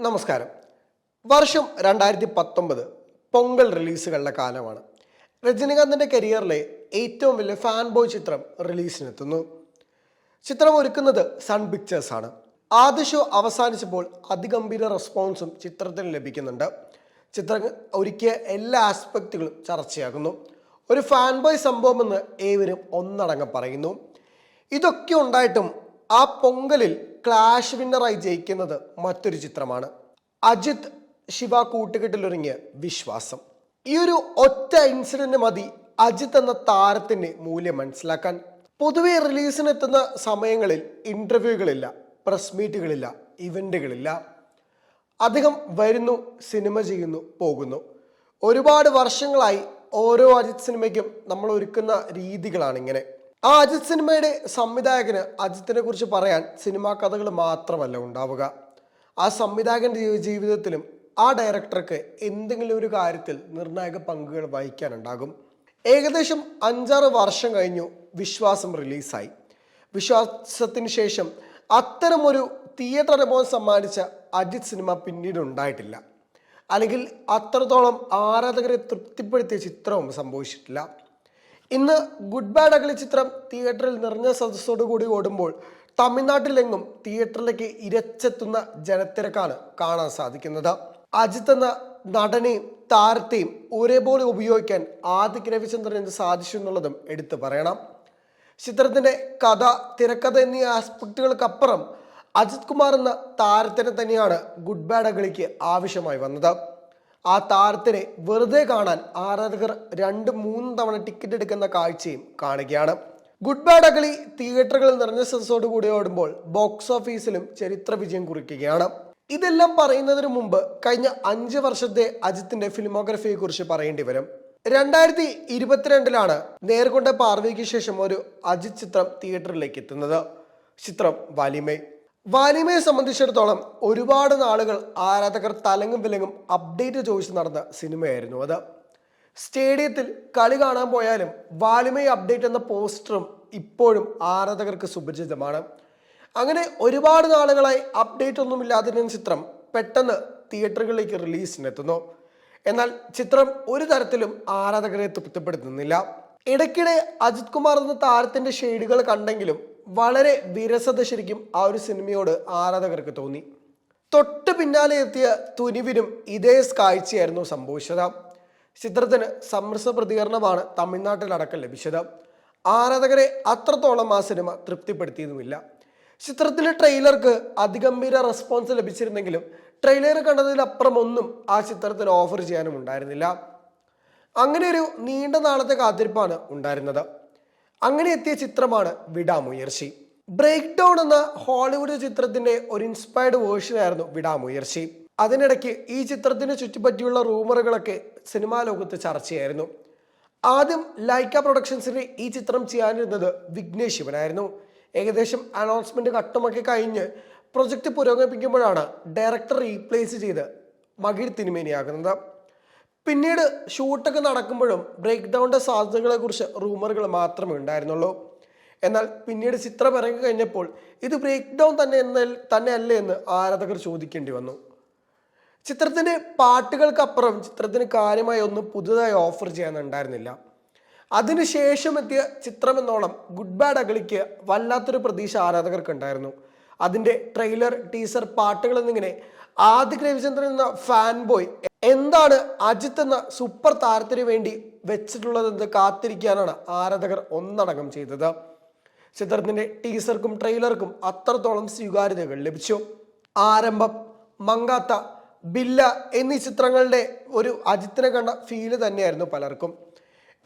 നമസ്കാരം. വർഷം രണ്ടായിരത്തി പത്തൊമ്പത് പൊങ്കൽ റിലീസുകളുടെ കാലമാണ്. രജനീകാന്തിന്റെ കരിയറിലെ ഏറ്റവും വലിയ ഫാൻ ബോയ് ചിത്രം റിലീസിനെത്തുന്നു. ചിത്രം ഒരുക്കുന്നത് സൺ പിക്ചേഴ്സ് ആണ്. ആദ്യ ഷോ അവസാനിച്ചപ്പോൾ അതിഗംഭീര റെസ്പോൺസും ചിത്രത്തിന് ലഭിക്കുന്നുണ്ട്. ചിത്രം ഒരുക്കിയ എല്ലാ ആസ്പെക്റ്റുകളും ചർച്ചയാകുന്നു. ഒരു ഫാൻ ബോയ് സംഭവമെന്ന് ഏവരും ഒന്നടങ്കം പറയുന്നു. ഇതൊക്കെ ഉണ്ടായിട്ടും ആ പൊങ്കലിൽ ക്ലാഷ് വിന്നറായി ജയിക്കുന്നത് മറ്റൊരു ചിത്രമാണ്. അജിത് ശിവ കൂട്ടുകെട്ടിലൊരുങ്ങിയ വിശ്വാസം. ഈ ഒരു ഒറ്റ ഇൻസിഡന്റ് മതി അജിത് എന്ന താരത്തിന്റെ മൂല്യം മനസ്സിലാക്കാൻ. പൊതുവെ റിലീസിനെത്തുന്ന സമയങ്ങളിൽ ഇന്റർവ്യൂകളില്ല പ്രസ് മീറ്റുകളില്ല ഇവന്റുകളില്ല അധികം വരുന്നു സിനിമ ചെയ്യുന്നു പോകുന്നു. ഒരുപാട് വർഷങ്ങളായി ഓരോ അജിത് സിനിമയ്ക്കും നമ്മൾ ഒരുക്കുന്ന രീതികളാണ് ഇങ്ങനെ. ആ അജിത് സിനിമയുടെ സംവിധായകന് അജിത്തിനെ കുറിച്ച് പറയാൻ സിനിമാ കഥകൾ മാത്രമല്ല ഉണ്ടാവുക. ആ സംവിധായകന്റെ ജീവിതത്തിലും ആ ഡയറക്ടർക്ക് എന്തെങ്കിലും ഒരു കാര്യത്തിൽ നിർണായക പങ്കുകൾ വഹിക്കാനുണ്ടാകും. ഏകദേശം അഞ്ചാറ് വർഷം കഴിഞ്ഞു വിശ്വാസം റിലീസായി. വിശ്വാസത്തിന് ശേഷം അത്തരമൊരു തിയേറ്റർ അനുഭവം സമ്മാനിച്ച അജിത് സിനിമ പിന്നീട് ഉണ്ടായിട്ടില്ല. അല്ലെങ്കിൽ അത്രത്തോളം ആരാധകരെ തൃപ്തിപ്പെടുത്തിയ ചിത്രവും സംഭവിച്ചിട്ടില്ല. ഇന്ന് ഗുഡ് ബാഡ് അഗളി ചിത്രം തിയേറ്ററിൽ നിറഞ്ഞ സദസ്സോടു കൂടി ഓടുമ്പോൾ തമിഴ്നാട്ടിലെങ്ങും തിയേറ്ററിലേക്ക് ഇരച്ചെത്തുന്ന ജനത്തിരക്കാണ് കാണാൻ സാധിക്കുന്നത്. അജിത്ത് എന്ന നടനെയും താരത്തെയും ഒരേപോലെ ഉപയോഗിക്കാൻ ആദിക് രവിചന്ദ്രന് സാധിച്ചു എന്നുള്ളതും എടുത്തു പറയണം. ചിത്രത്തിന്റെ കഥ തിരക്കഥ എന്നീ ആസ്പെക്റ്റുകൾക്കപ്പുറം അജിത് കുമാർ എന്ന താരത്തിനെ തന്നെയാണ് ഗുഡ് ബാഡ് അഗളിക്ക് ആവശ്യമായി വന്നത്. ആ താരത്തിനെ വെറുതെ കാണാൻ ആരാധകർ രണ്ട് മൂന്ന് തവണ ടിക്കറ്റ് എടുക്കുന്ന കാഴ്ചയും കാണുകയാണ്. ഗുഡ് ബാഡ് അഗളി തിയേറ്ററുകളിൽ നിറഞ്ഞ സെൻസോട് കൂടി ഓടുമ്പോൾ ബോക്സ് ഓഫീസിലും ചരിത്ര വിജയം കുറിക്കുകയാണ്. ഇതെല്ലാം പറയുന്നതിന് മുമ്പ് കഴിഞ്ഞ അഞ്ച് വർഷത്തെ അജിത്തിന്റെ ഫിലിമോഗ്രഫിയെ കുറിച്ച് പറയേണ്ടി വരും. രണ്ടായിരത്തി ഇരുപത്തിരണ്ടിലാണ് നേർകൊണ്ട പാർവയ്ക്ക് ശേഷം ഒരു അജിത് ചിത്രം തിയേറ്ററിലേക്ക് എത്തുന്നത്. ചിത്രം വാലിമേ വാലിമയെ സംബന്ധിച്ചിടത്തോളം ഒരുപാട് നാളുകൾ ആരാധകർ തലങ്ങും വിലങ്ങും അപ്ഡേറ്റ് ചോദിച്ച് നടന്ന സിനിമയായിരുന്നു അത്. സ്റ്റേഡിയത്തിൽ കളി കാണാൻ പോയാലും വാലിമയെ അപ്ഡേറ്റ് എന്ന പോസ്റ്ററും ഇപ്പോഴും ആരാധകർക്ക് സുപരിചിതമാണ്. അങ്ങനെ ഒരുപാട് നാളുകളായി അപ്ഡേറ്റ് ഒന്നും ഇല്ലാതിരുന്ന ചിത്രം പെട്ടെന്ന് തിയേറ്ററുകളിലേക്ക് റിലീസിനെത്തുന്നു എന്നാൽ ചിത്രം ഒരു തരത്തിലും ആരാധകരെ തൃപ്തിപ്പെടുത്തുന്നില്ല. ഇടയ്ക്കിടെ അജിത് കുമാർ എന്ന താരത്തിന്റെ ഷെയ്ഡുകൾ കണ്ടെങ്കിലും വളരെ വിരസത ശരിക്കും ആ ഒരു സിനിമയോട് ആരാധകർക്ക് തോന്നി. തൊട്ട് പിന്നാലെ എത്തിയ തുനിവിനും ഇതേ കാഴ്ചയായിരുന്നു സംഭവിച്ചത്. ചിത്രത്തിന് സമ്മിശ്ര പ്രതികരണമാണ് തമിഴ്നാട്ടിലടക്കം ലഭിച്ചത്. ആരാധകരെ അത്രത്തോളം ആ സിനിമ തൃപ്തിപ്പെടുത്തിയതുമില്ല. ചിത്രത്തിലെ ട്രെയിലർക്ക് അതിഗംഭീര റെസ്പോൺസ് ലഭിച്ചിരുന്നെങ്കിലും ട്രെയിലർ കണ്ടതിലപ്പുറം ഒന്നും ആ ചിത്രത്തിന് ഓഫർ ചെയ്യാനും ഉണ്ടായിരുന്നില്ല. അങ്ങനെ ഒരു നീണ്ട നാളത്തെ കാത്തിരിപ്പാണ് ഉണ്ടായിരുന്നത്. അങ്ങനെ എത്തിയ ചിത്രമാണ് വിടാമുയർച്ചി. ബ്രേക്ക് ഡൗൺ എന്ന ഹോളിവുഡ് ചിത്രത്തിന്റെ ഒരു ഇൻസ്പയർഡ് വേർഷൻ ആയിരുന്നു വിടാമുയർച്ചി. അതിനിടയ്ക്ക് ഈ ചിത്രത്തിന് ചുറ്റിപ്പറ്റിയുള്ള റൂമറുകളൊക്കെ സിനിമാ ലോകത്ത് ചർച്ചയായിരുന്നു. ആദ്യം ലൈക്ക പ്രൊഡക്ഷൻസിന് ഈ ചിത്രം ചെയ്യാനിരുന്നത് വിഘ്നേഷ് ശിവനായിരുന്നു ഏകദേശം അനൗൺസ്മെന്റ് ഘട്ടമൊക്കെ കഴിഞ്ഞ് പ്രൊജക്റ്റ് പുരോഗമിക്കുമ്പോഴാണ് ഡയറക്ടർ റീപ്ലേസ് ചെയ്ത് മകിഴ് തിരുമേനിയാകുന്നത് പിന്നീട് ഷൂട്ടൊക്കെ നടക്കുമ്പോഴും ബ്രേക്ക് ഡൗണിന്റെ സാധ്യതകളെ കുറിച്ച് റൂമറുകൾ മാത്രമേ ഉണ്ടായിരുന്നുള്ളൂ. എന്നാൽ പിന്നീട് ചിത്രം ഇറങ്ങി കഴിഞ്ഞപ്പോൾ ഇത് ബ്രേക്ക് ഡൗൺ തന്നെ എന്ന തന്നെയല്ലേ എന്ന് ആരാധകർ ചോദിക്കേണ്ടി വന്നു. ചിത്രത്തിന്റെ പാട്ടുകൾക്കപ്പുറം ചിത്രത്തിന് കാര്യമായി ഒന്നും പുതുതായി ഓഫർ ചെയ്യാനുണ്ടായിരുന്നില്ല. അതിനുശേഷം എത്തിയ ചിത്രം എന്നോളം ഗുഡ് ബാഡ് അഗളിക്ക് വല്ലാത്തൊരു പ്രതീക്ഷ ആരാധകർക്ക് ഉണ്ടായിരുന്നു അതിന്റെ ട്രെയിലർ ടീസർ പാട്ടുകൾ എന്നിങ്ങനെ ആദിക് രവിചന്ദ്രൻ എന്ന ഫാൻ ബോയ് എന്താണ് അജിത്ത് എന്ന സൂപ്പർ താരത്തിന് വേണ്ടി വെച്ചിട്ടുള്ളതെന്ന് കാത്തിരിക്കാനാണ് ആരാധകർ ഒന്നടങ്കം ചെയ്തത്. ചിത്രത്തിന്റെ ടീസർക്കും ട്രെയിലർക്കും അത്രത്തോളം സ്വീകാര്യതകൾ ലഭിച്ചു. ആരംഭം മങ്കാത്ത ബില്ല എന്നീ ചിത്രങ്ങളുടെ ഒരു അജിത്തിനെ കണ്ട ഫീൽ തന്നെയായിരുന്നു പലർക്കും.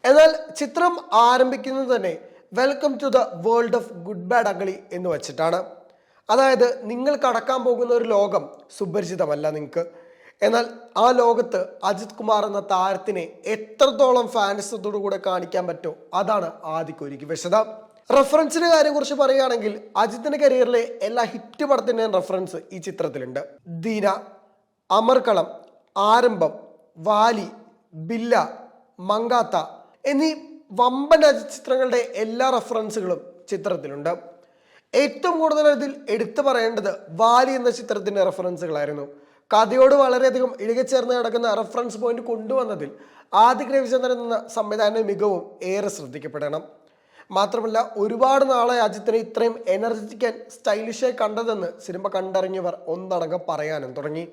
എന്നാൽ ചിത്രം ആരംഭിക്കുന്നത് തന്നെ welcome to the world of good bad ugly എന്ന് വച്ചിട്ടാണ്. അതായത് നിങ്ങൾ കടക്കാൻ പോകുന്ന ഒരു ലോകം സുപരിചിതമല്ല നിങ്ങൾക്ക് എന്നാൽ ആ ലോകത്ത് അജിത് കുമാർ എന്ന താരത്തിനെ എത്രത്തോളം ഫാൻസത്തോടു കൂടെ കാണിക്കാൻ പറ്റുമോ അതാണ് ആദ്യം ഒരുക്കി വിശദ. റെഫറൻസിന്റെ കാര്യം കുറിച്ച് പറയുകയാണെങ്കിൽ അജിത്തിന്റെ കരിയറിലെ എല്ലാ ഹിറ്റ് പടത്തിന്റെയും റെഫറൻസ് ഈ ചിത്രത്തിലുണ്ട്. ദീന അമർക്കളം ആരംഭം വാലി ബില്ല മങ്കാത്ത എന്നീ വമ്പൻ അജിത് ചിത്രങ്ങളുടെ എല്ലാ റെഫറൻസുകളും ചിത്രത്തിലുണ്ട്. ഏറ്റവും കൂടുതൽ ഇതിൽ എടുത്തു പറയേണ്ടത് വാലി എന്ന ചിത്രത്തിന്റെ റെഫറൻസുകളായിരുന്നു കഥയോട് വളരെയധികം ഇഴുകിച്ചേർന്ന് കിടക്കുന്ന റെഫറൻസ് പോയിന്റ് കൊണ്ടുവന്നതിൽ ആദിക് രവിചന്ദ്രൻ എന്ന സംവിധാന മികവും ഏറെ ശ്രദ്ധിക്കപ്പെടണം. മാത്രമല്ല ഒരുപാട് നാളെ അജിത്തിനെ ഇത്രയും എനർജറ്റിക് ആൻഡ് സ്റ്റൈലിഷായി കണ്ടതെന്ന് സിനിമ കണ്ടറിഞ്ഞവർ ഒന്നടങ്കം പറയാനും തുടങ്ങി.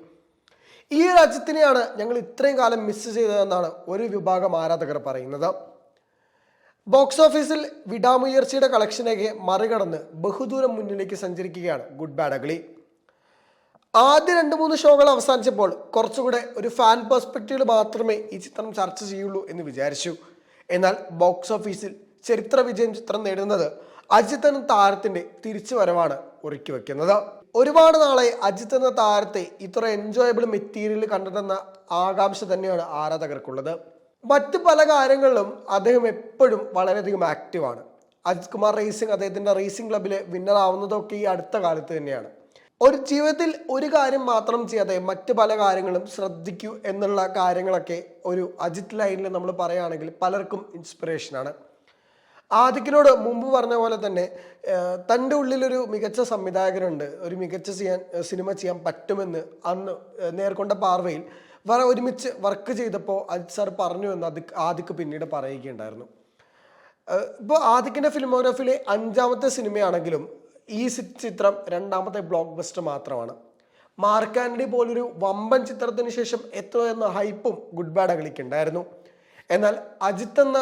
ഈ ഒരു അജിത്തിനെയാണ് ഞങ്ങൾ ഇത്രയും കാലം മിസ് ചെയ്തതെന്നാണ് ഒരു വിഭാഗം ആരാധകർ പറയുന്നത്. ബോക്സ് ഓഫീസിൽ വിടാമുയർച്ചയുടെ കളക്ഷനൊക്കെ മറികടന്ന് ബഹുദൂരം മുന്നിലേക്ക് സഞ്ചരിക്കുകയാണ് ഗുഡ് ബാഡ് അഗ്ലി ആദ്യ രണ്ട് മൂന്ന് ഷോകൾ അവസാനിച്ചപ്പോൾ കുറച്ചുകൂടെ ഒരു ഫാൻ പെർസ്പെക്റ്റീവ് മാത്രമേ ഈ ചിത്രം ചർച്ച ചെയ്യുള്ളൂ എന്ന് വിചാരിച്ചു. എന്നാൽ ബോക്സ് ഓഫീസിൽ ചരിത്ര വിജയം ചിത്രം നേടുന്നത് അജിത്ത് എന്ന താരത്തിന്റെ തിരിച്ചു വരവാണ് ഒരുക്കി വെക്കുന്നത്. ഒരുപാട് നാളെ അജിത്ത് എന്ന താരത്തെ ഇത്ര എൻജോയബിൾ മെറ്റീരിയൽ കണ്ടെന്ന ആകാംക്ഷ തന്നെയാണ് ആരാധകർക്കുള്ളത്. മറ്റ് പല കാര്യങ്ങളിലും അദ്ദേഹം എപ്പോഴും വളരെയധികം ആക്റ്റീവാണ് അജിത് കുമാർ റേസിംഗ് അദ്ദേഹത്തിന്റെ റേസിംഗ് ക്ലബിലെ വിന്നർ ആവുന്നതൊക്കെ ഈ അടുത്ത കാലത്ത് തന്നെയാണ്. ഒരു ജീവിതത്തിൽ ഒരു കാര്യം മാത്രം ചെയ്യാതെ മറ്റ് പല കാര്യങ്ങളും ശ്രദ്ധിക്കൂ എന്നുള്ള കാര്യങ്ങളൊക്കെ ഒരു അജിത് ലൈനിൽ നമ്മൾ പറയുകയാണെങ്കിൽ പലർക്കും ഇൻസ്പിറേഷനാണ് ആദിക്കിനോട് മുമ്പ് പറഞ്ഞ പോലെ തന്നെ തന്റെ ഉള്ളിലൊരു മികച്ച സംവിധായകനുണ്ട്. ഒരു മികച്ച ചെയ്യാൻ സിനിമ ചെയ്യാൻ പറ്റുമെന്ന് അന്ന് നേർക്കൊണ്ട പാർവയിൽ വേറെ ഒരുമിച്ച് വർക്ക് ചെയ്തപ്പോൾ അജിത് സാർ പറഞ്ഞു എന്ന് അത് ആദിക്ക് പിന്നീട് പറയുകയുണ്ടായിരുന്നു. ഇപ്പോൾ ആദിക്കിന്റെ ഫിലിമോഗ്രാഫിയിലെ അഞ്ചാമത്തെ സിനിമയാണെങ്കിലും ഈ ചിത്രം രണ്ടാമത്തെ ബ്ലോക്ക് ബസ്റ്റർ മാത്രമാണ് മാർക്കാൻഡി പോലൊരു വമ്പൻ ചിത്രത്തിന് ശേഷം എത്ര എന്ന ഹൈപ്പും ഗുഡ് ബാഡ് അഗളിക്കുണ്ടായിരുന്നു എന്നാൽ അജിത്ത് എന്ന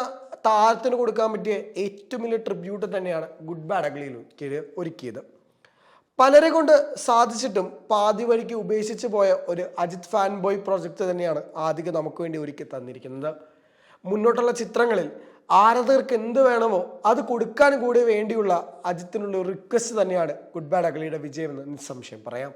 താരത്തിന് കൊടുക്കാൻ പറ്റിയ ഏറ്റവും വലിയ ട്രിബ്യൂട്ട് തന്നെയാണ് ഗുഡ് ബാഡ് ഒരുക്കിയത് ഒരുക്കിയത്. പലരെ കൊണ്ട് സാധിച്ചിട്ടും പാതി വഴിക്ക് ഉപേക്ഷിച്ച് പോയ ഒരു അജിത് ഫാൻ ബോയ് പ്രോജക്റ്റ് തന്നെയാണ് ആദ്യം നമുക്ക് വേണ്ടി ഒരുക്കി തന്നിരിക്കുന്നത്. മുന്നോട്ടുള്ള ചിത്രങ്ങളിൽ ആരാധകർക്ക് എന്ത് വേണമോ അത് കൊടുക്കാൻ കൂടി വേണ്ടിയുള്ള അജിത്തിനുള്ള റിക്വസ്റ്റ് തന്നെയാണ് ഗുഡ് ബാഡ് അഗളിയുടെ വിജയമെന്ന് നിസ്സംശയം പറയാം.